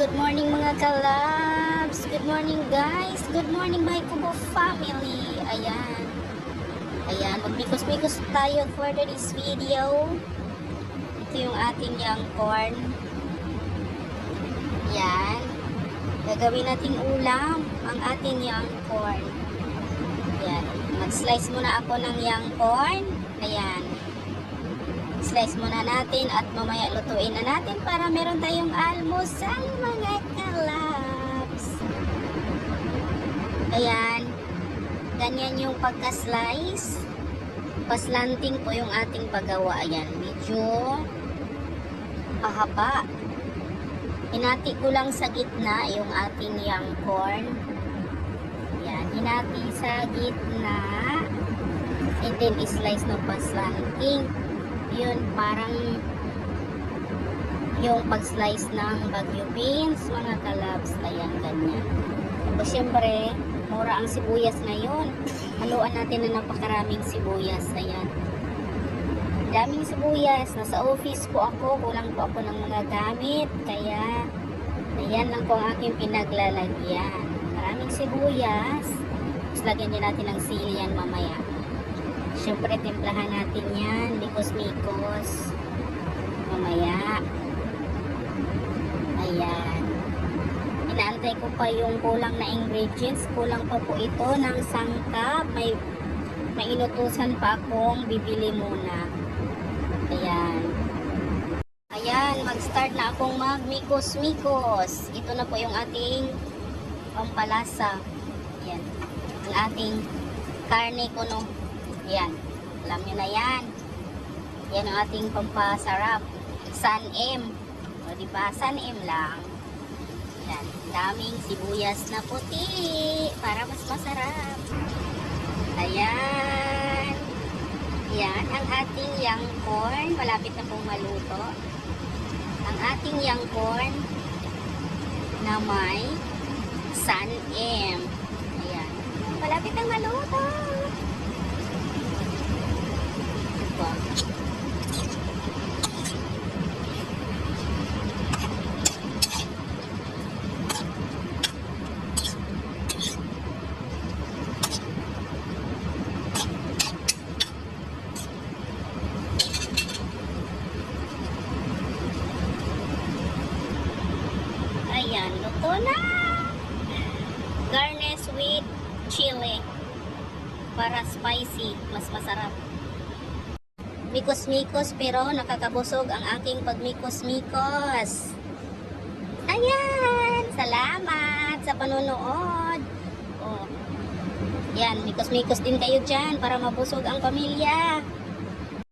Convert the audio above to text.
good morning mga kalabs. Good morning guys. Good morning my Kubo family. Ayan. Ayan, magmikos-mikos tayo for this video. Ito yung ating young corn. Ayan. Gagawin nating ulam ang ating young corn. Ayan. Mag-slice muna ako ng young corn. Ayan. Slice muna natin at mamaya lutuin na natin para meron tayong almusal mga kalabs. Ayan. Ganyan yung pagka-slice. Paslanting po yung ating paggawa. Ayan. Medyo pahaba. Hinati ko lang sa gitna yung ating young corn. Ayan. Hinati sa gitna. And then slice ng paslanting yun parang yung pag-slice ng bagyo beans mga kalabs ayan ganyan. Tapos syempre mura ang sibuyas ngayon. Haluan natin na napakaraming sibuyas ayan. Daming sibuyas. Nasa office po ako kulang po ako ng mga gamit kaya ayan lang po ang aking pinaglalagyan. Maraming sibuyas. Tapos lagyan din natin ng sili yan mamaya Siyempre, timplahan natin yan. Mikos-mikos. Mamaya. Ayan. Inaantay ko pa yung kulang na ingredients. Kulang pa po ito ng sangkap. May, may inutusan pa akong bibili muna. Ayan. Ayan, mag-start na akong mag-mikos-mikos. Ito na po yung ating pampalasa. Ayan. Ang ating karne kuno. Yan. Alam nyo na yan. Yan ang ating pampasarap. San M. O diba? San M lang. Yan. Daming sibuyas na puti. Para mas masarap. Ayan. Yan. Ang ating young corn. Malapit na pong maluto. Ang ating young corn na may San M. Ayan. Malapit na maluto. Luto na! Garnish with chili para spicy, mas masarap mikos-mikos pero nakakabusog ang aking pagmikos-mikos. Ayan! Salamat sa panonood. Oh. Yan, mikos-mikos din kayo dyan para mabusog ang pamilya.